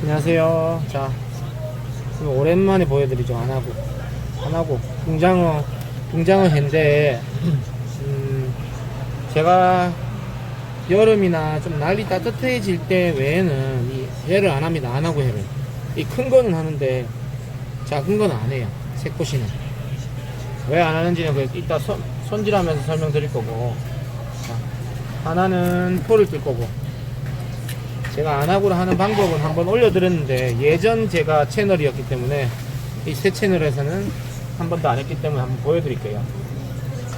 안녕하세요. 자, 오랜만에 보여드리죠. 안 하고. 안 하고. 붕장어, 붕장어 회인데, 음, 제가 여름이나 좀 날이 따뜻해질 때 외에는 이 회를 안 합니다. 안 하고 회를. 이 큰 거는 하는데, 작은 거는 안 해요. 새꼬시는. 왜 안 하는지는 그 이따 손, 손질하면서 설명드릴 거고, 자, 하나는 포를 뜰 거고, 제가 안하고로 하는 방법은 한번 올려드렸는데 예전 제가 채널이었기 때문에 이 새 채널에서는 한 번도 안 했기 때문에 한번 보여드릴게요. 자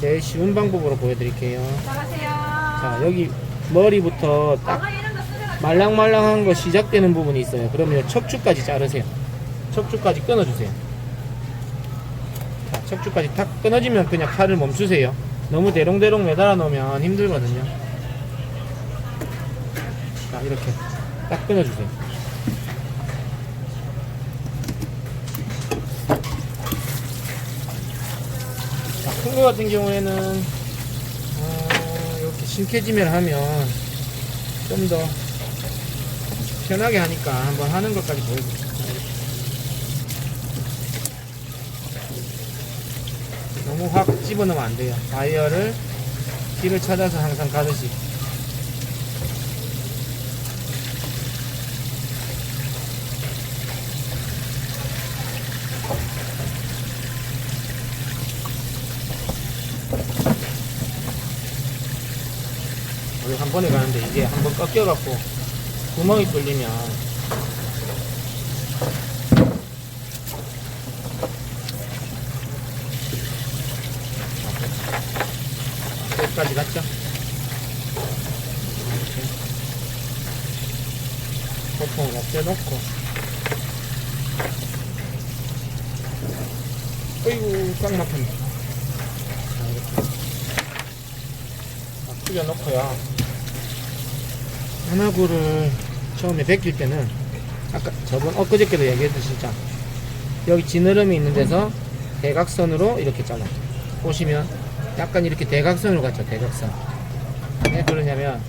제일 쉬운 방법으로 보여드릴게요. 자 여기 머리부터 딱 말랑말랑한 거 시작되는 부분이 있어요. 그러면 척추까지 자르세요. 척추까지 끊어주세요. 자 척추까지 탁 끊어지면 그냥 칼을 멈추세요. 너무 대롱대롱 매달아 놓으면 힘들거든요. 자 이렇게 딱 끊어주세요. 큰 거 같은 경우에는 어, 이렇게 신캐지면 하면 좀 더 편하게 하니까 한번 하는 것까지 보여드릴게요. 너무 확 집어넣으면 안 돼요. 와이어를 길을 찾아서 항상 가듯이 우리 한 번에 가는데 이게 한번 꺾여갖고 구멍이 뚫리면 끝까지 갔죠? 이렇게 보통을 없애놓고. 어이구 꽉 막혔네. 자 이렇게. 딱 튀겨놓고요 하나구를 처음에 벗길 때는 아까 저번 엊그저께도 얘기했듯이 진짜 여기 지느러미 있는 데서 대각선으로 이렇게 잘라. 보시면 약간 이렇게 대각선으로 갔죠 대각선. 왜 그러냐면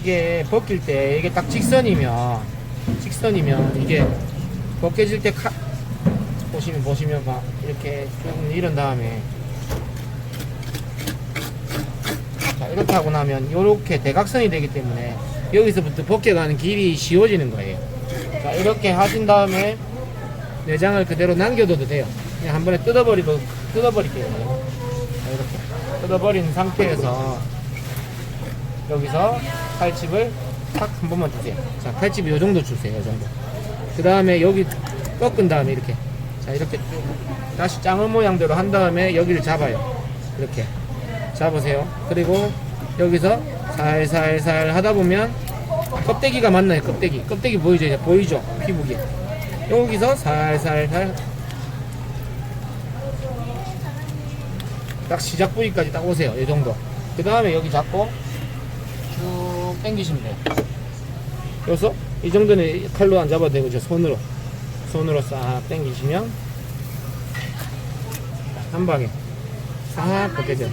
이게 벗길 때 이게 딱 직선이면 직선이면 이게 벗겨질 때 카, 보시면 보시면 막 이렇게 쭉 이런 다음에. 자, 이렇게 하고 나면 이렇게 대각선이 되기 때문에 여기서부터 벗겨가는 길이 쉬워지는 거예요. 자, 이렇게 하신 다음에 내장을 그대로 남겨둬도 돼요. 그냥 한 번에 뜯어버리고, 뜯어버릴게요. 자, 이렇게. 뜯어버린 상태에서 여기서 칼집을 탁 한 번만 주세요. 자, 칼집이 요 정도 주세요. 요 정도. 그 다음에 여기 꺾은 다음에 이렇게. 자, 이렇게 쭉 다시 짱을 모양대로 한 다음에 여기를 잡아요. 이렇게. 잡으세요. 그리고 여기서 살살살 하다 보면 껍데기가 맞나요? 껍데기. 껍데기 보이죠? 이제 보이죠? 피부기. 여기서 살살살 딱 시작 부위까지 딱 오세요. 이 정도. 그 다음에 여기 잡고 쭉 당기시면 돼요. 여기서 이 정도는 칼로 안 잡아도 되고 저 손으로 손으로 싹 당기시면 한 방에 싹 벗겨져요.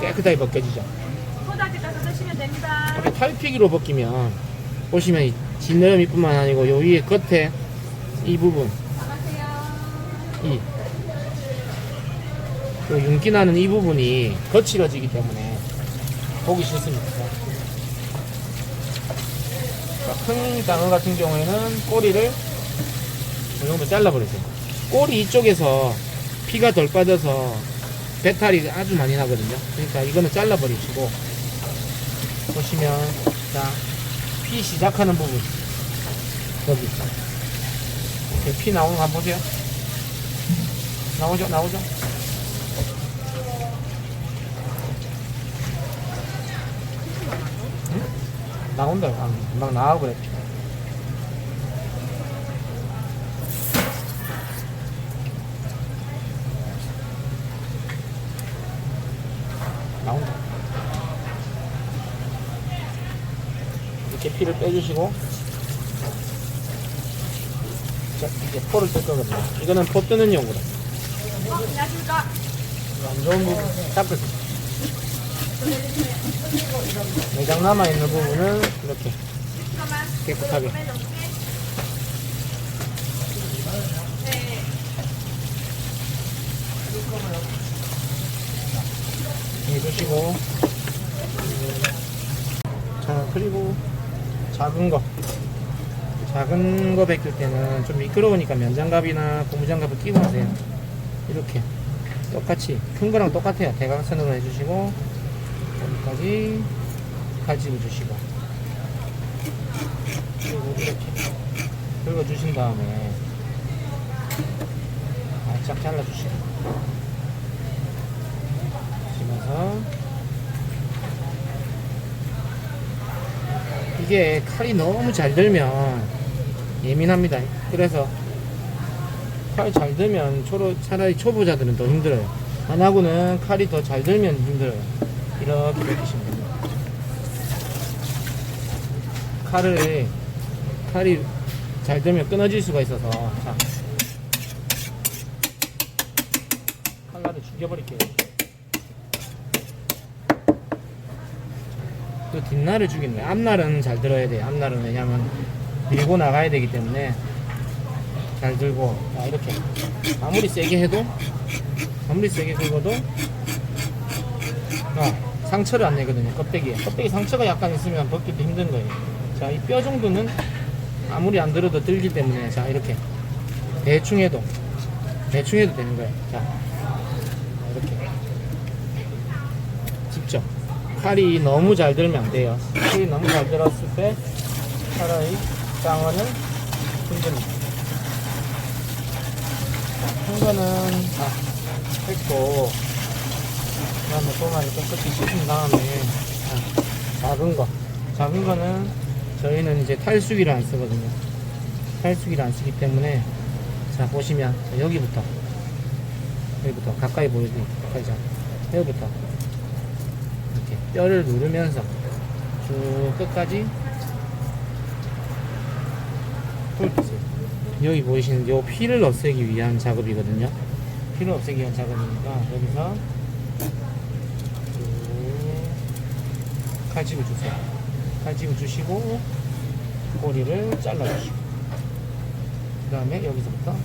깨끗하게 벗겨지죠. 가서 드시면 됩니다. 이렇게 탈피기로 벗기면 보시면 이 지느러미뿐만 아니고 요 위에 겉에 이 부분. 이요 윤기 나는 이 부분이 거칠어지기 때문에 보기 싫습니다. 자, 큰 장어 같은 경우에는 꼬리를 이 정도 잘라버리세요. 꼬리 이쪽에서 피가 덜 빠져서 배탈이 아주 많이 나거든요. 그러니까 이거는 잘라버리시고 보시면 자, 피 시작하는 부분 여기 이렇게 피 나오는 거 한번 보세요. 나오죠, 나오죠. 응? 나온다. 아, 금방 나와 그래. 나온 피를 빼주시고 자 이제 포를 뜰 거거든요 이거는 포 뜨는 용으로. 안 좋은 부분 닦으세요 내장 남아있는 부분은 이렇게. 깨끗하게. 네. 해주시고 자 그리고 작은 거. 작은 거 벗길 때는 좀 미끄러우니까 면장갑이나 고무장갑을 끼고 하세요. 이렇게. 똑같이 큰 거랑 똑같아요. 대각선으로 해주시고 여기까지 가지고 주시고. 그리고 이렇게 긁어주신 다음에 바짝 잘라주시고 주시면서 이게 칼이 너무 잘 들면 예민합니다. 그래서 칼이 잘 들면 초로, 차라리 초보자들은 더 힘들어요. 안 하고는 칼이 더 잘 들면 힘들어요. 이렇게 벗기시면 됩니다. 칼을 칼이 잘 들면 끊어질 수가 있어서 자 칼날을 죽여버릴게요. 뒷날을 죽이는 거예요. 앞날은 잘 들어야 돼요. 앞날은 왜냐면 밀고 나가야 되기 때문에 잘 들고 자 이렇게 아무리 세게 해도 아무리 세게 긁어도 어, 상처를 안 내거든요. 껍데기에 껍데기 상처가 약간 있으면 벗기도 힘든 거예요. 자 이 뼈 정도는 아무리 안 들어도 들기 때문에 자 이렇게 대충 해도 대충 해도 되는 거예요. 자 이렇게 직접 칼이 너무 잘 들면 안 돼요. 칼이 너무 잘 들었을 때 차라리 장어는 힘듭니다. 자, 큰 거는 다 했고 그다음에 도마를 깨끗이 씻은 다음에 자, 작은 거 작은 거는 저희는 이제 탈수기를 안 쓰거든요. 탈수기를 안 쓰기 때문에 자 보시면 자, 여기부터 여기부터 가까이 보여드릴게요. 가까이 자 여기부터 뼈를 누르면서 쭉 끝까지 훑으세요. 여기 보이시는 요 피를 없애기 위한 작업이거든요. 피를 없애기 위한 작업이니까 여기서 쭉 칼집을 주세요. 칼집을 주시고 꼬리를 잘라주시고 그 다음에 여기서부터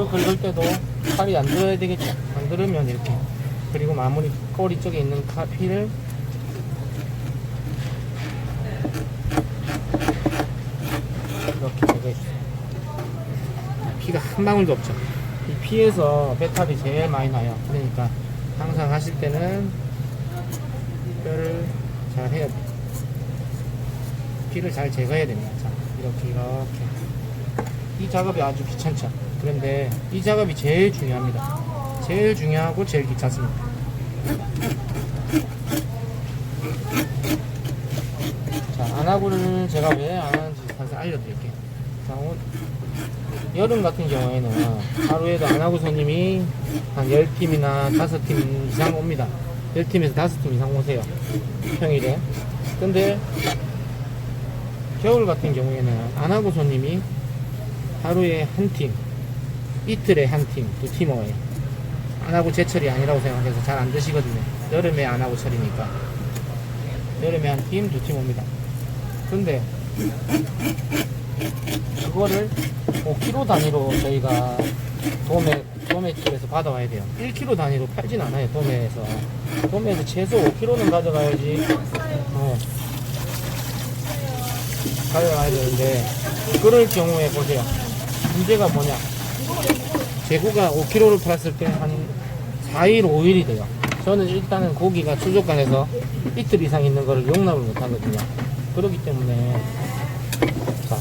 이거 긁을 때도 칼이 안 들어야 되겠죠. 안 들으면 이렇게. 그리고 마무리 꼬리 쪽에 있는 카, 피를 이렇게 제거해주세요. 피가 한 방울도 없죠. 이 피에서 배탈이 제일 많이 나요. 그러니까 항상 하실 때는 뼈를 잘 해야 돼요. 피를 잘 제거해야 됩니다. 자, 이렇게 이렇게. 이 작업이 아주 귀찮죠. 그런데 이 작업이 제일 중요합니다. 제일 중요하고 제일 귀찮습니다. 자, 안하고를 제가 왜 안 하는지 사실 알려드릴게요. 자, 오- 여름 같은 경우에는 하루에도 안하고 손님이 한 10팀이나 5팀 이상 옵니다. 10팀에서 5팀 이상 오세요. 평일에. 근데 겨울 같은 경우에는 안하고 손님이 하루에 한 팀, 이틀에 한 팀, 두팀 와요. 안 하고 제철이 아니라고 생각해서 잘 안 드시거든요. 여름에 안 하고 철이니까. 여름에 한 팀, 두 팀 옵니다. 근데 그거를 5kg 단위로 저희가 도매 도매집에서 받아와야 돼요. 1kg 단위로 팔진 않아요. 도매에서 도매에서 최소 5kg는 가져가야지. 어. 가져가야 되는데 그럴 경우에 보세요. 문제가 뭐냐? 재고가 5kg를 팔았을 때 한 4일, 5일이 돼요. 저는 일단은 고기가 수족관에서 이틀 이상 있는 거를 용납을 못 하거든요. 그렇기 때문에, 자,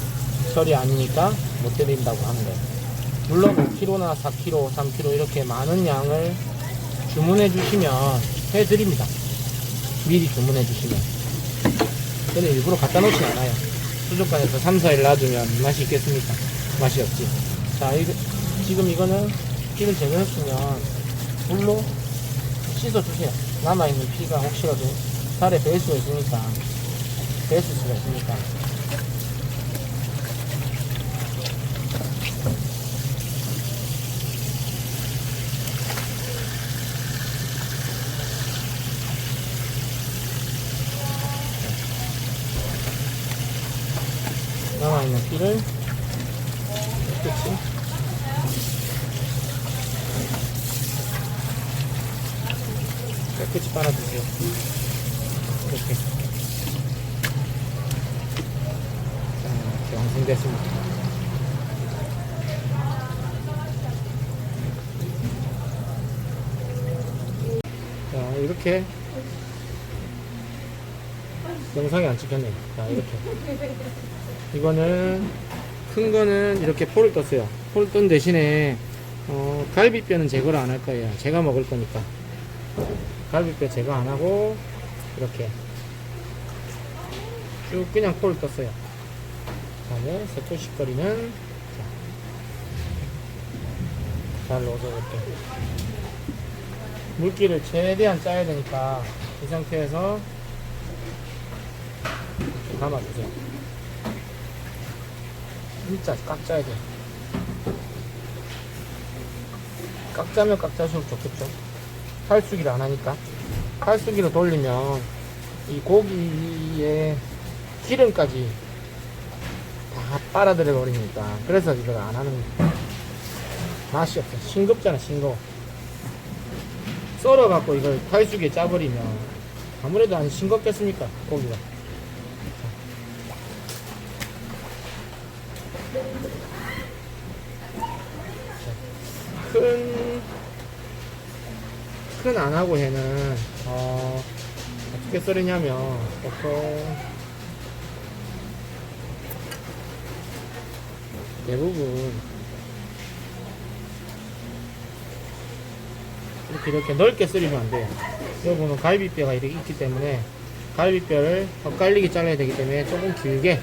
철이 아니니까 못 드린다고 하는 거예요. 물론 5kg나 4kg, 3kg 이렇게 많은 양을 주문해 주시면 해 드립니다. 미리 주문해 주시면. 저는 일부러 갖다 놓진 않아요. 수족관에서 3, 4일 놔두면 맛이 있겠습니까? 맛이 없지. 자, 이, 지금 이거는 피를 제거했으면 물로 씻어주세요. 남아있는 피가 혹시라도 살에 뵐 수가 있으니까, 뵐 수가 있으니까. 남아있는 피를 깨끗이 빨아주세요. 이렇게. 자, 완성됐습니다. 자, 이렇게 영상이 안 찍혔네요. 자, 이렇게. 이거는 큰 거는 이렇게 포를 떴어요. 포를 뜬 대신에 어, 갈비뼈는 제거를 안 할 거예요. 제가 먹을 거니까. 갈비뼈 제거 안 하고 이렇게 쭉 그냥 포를 떴어요. 다음에 새토식거리는 자, 잘 넣어서 이렇게 물기를 최대한 짜야 되니까 이 상태에서 이렇게 감아주세요. 진짜 꽉 짜야 돼. 꽉 짜면 꽉 짜수록 좋겠죠. 칼수기를 안 하니까. 칼수기로 돌리면 이 고기에 기름까지 다 빨아들여 버리니까. 그래서 이걸 안 하는 거예요. 맛이 없어. 싱겁잖아, 싱거워. 썰어갖고 이걸 칼수기에 짜버리면 아무래도 안 싱겁겠습니까, 고기가. 큰, 큰 안하고 해는, 어, 어떻게 썰으냐면, 보통, 대부분, 이렇게 이렇게 넓게 썰리면 안 돼요. 여기는 갈비뼈가 이렇게 있기 때문에, 갈비뼈를 엇갈리게 잘라야 되기 때문에 조금 길게.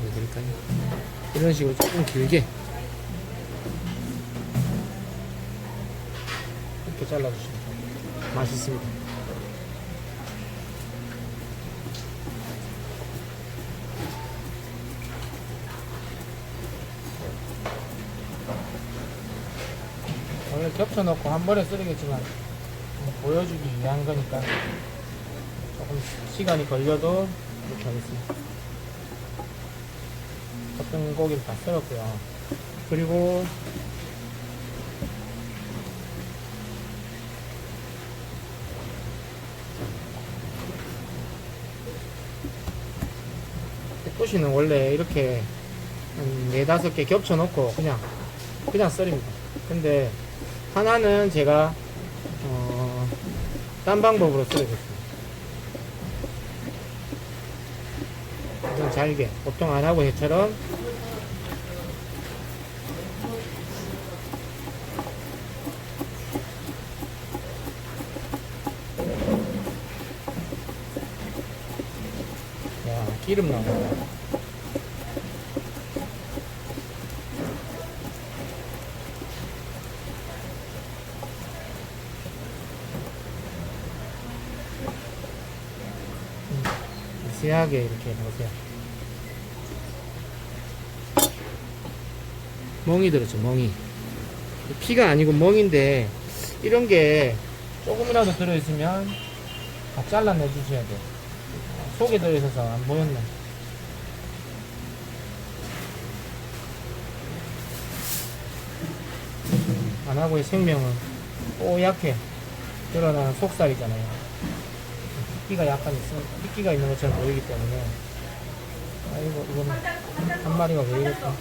보여드릴까요? 이런 식으로 조금 길게. 이렇게 잘라주시면 돼요. 맛있습니다. 원래 겹쳐놓고 한 번에 썰이겠지만 뭐 보여주기 위한 거니까 조금 시간이 걸려도 이렇게 하겠습니다. 어떤 고기를 다 썰었고요. 그리고 백도시는 원래 이렇게 한 네다섯 개 겹쳐 놓고 그냥 그냥 썰입니다. 근데 하나는 제가 어, 딴 방법으로 썰어줬습니다. 잘게 보통 안 하고 해처럼 기름 나온다 음, 미세하게 이렇게 넣으세요. 멍이 들었죠 멍이. 피가 아니고 멍인데 이런 게 조금이라도 들어있으면 다 잘라내 주셔야 돼요 속에 들어있어서 안 보였네. 안하고의 생명은 뽀얗게 드러나는 속살이잖아요. 핏기가 약간 있으면 핏기가 있는 것처럼 보이기 때문에. 아이고 이거는 한 마리가 왜 이럴까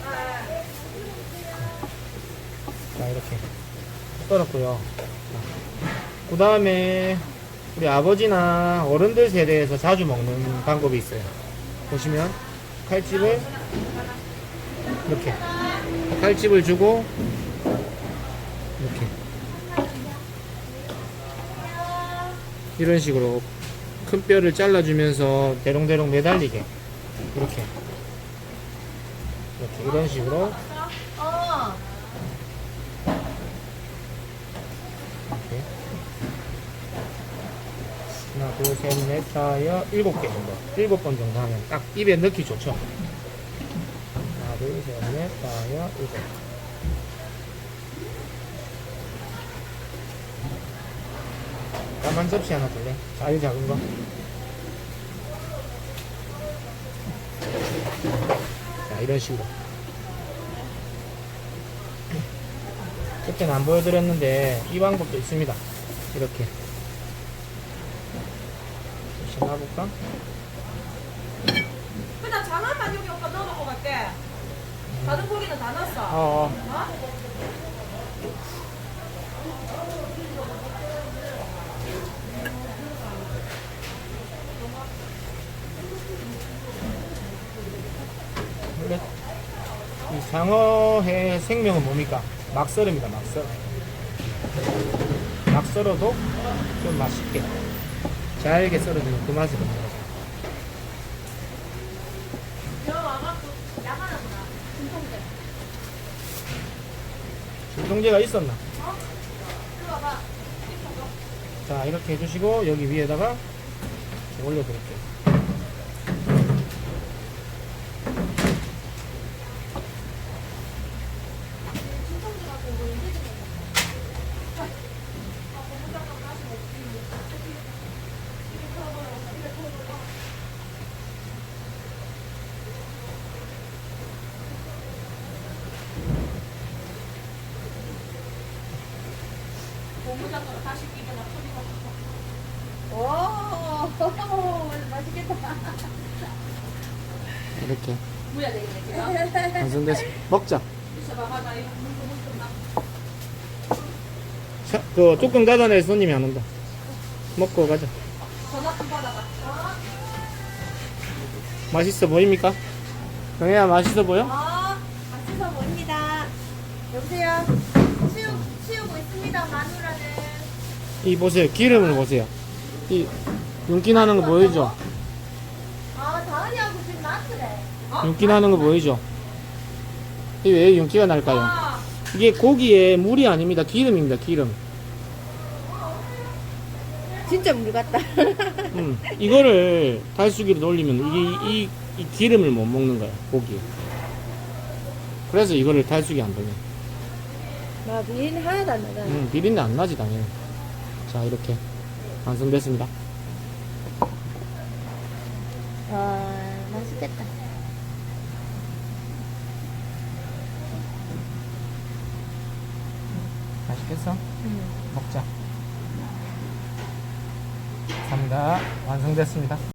자 이렇게 썰었고요. 그 다음에 우리 아버지나 어른들 세대에서 자주 먹는 방법이 있어요. 보시면 칼집을 이렇게 칼집을 주고 이렇게 이런 식으로 큰 뼈를 잘라주면서 대롱대롱 매달리게 이렇게 이렇게 이런 식으로 이렇게 하나 둘 셋 넷 다여 일곱 개 정도 일곱 번 정도 하면 딱 입에 넣기 좋죠 넷, 다섯, 일곱. 까만 접시 하나 줄래? 아주 작은 거. 자, 이런 식으로. 그때는 안 보여드렸는데, 이 방법도 있습니다. 이렇게. 심어볼까? 그냥 장아만 여기 오빠 넣어놓고 갈게. 다른 고기는 다 넣었어. 어, 어. 어? 원래 이 장어의 생명은 뭡니까? 막 썰입니다. 막 썰. 막 썰어도 좀 맛있게 잘게 썰어주면 그 맛이 나는 거죠. 그. 진통제가 있었나? 어? 와봐. 자 이렇게 해주시고 여기 위에다가 올려드릴게요. 고무장갑 다시 끼거나 오, 맛있겠다. 이렇게 뭐야 되겠네, 지금. 완성됐습니다. 먹자. 자, 그 뚜껑 닫아낼 손님이 안 온다. 먹고 가자. 맛있어 보입니까? 정혜야 맛있어 보여? 어, 맛있어 보입니다. 여보세요? 치우, 치우고 있습니다, 마누라는. 이 보세요. 기름을 보세요. 이 윤기 나는 거 보이죠? 아, 다은이하고 지금 나트래. 윤기 나는 거 보이죠? 이왜 윤기가 날까요? 아, 이게 고기에 물이 아닙니다. 기름입니다. 기름. 진짜 물 같다. 음, 이거를 달수기로 돌리면 이, 이, 이 기름을 못 먹는 거야. 고기. 그래서 이거를 달수기 안 돌려. 나 비린 하나도 안 나가. 음, 비린내 안 나지 당연히. 자 이렇게 완성됐습니다. 와, 맛있겠다. 맛있겠어? 응. 먹자. 감사합니다. 완성됐습니다.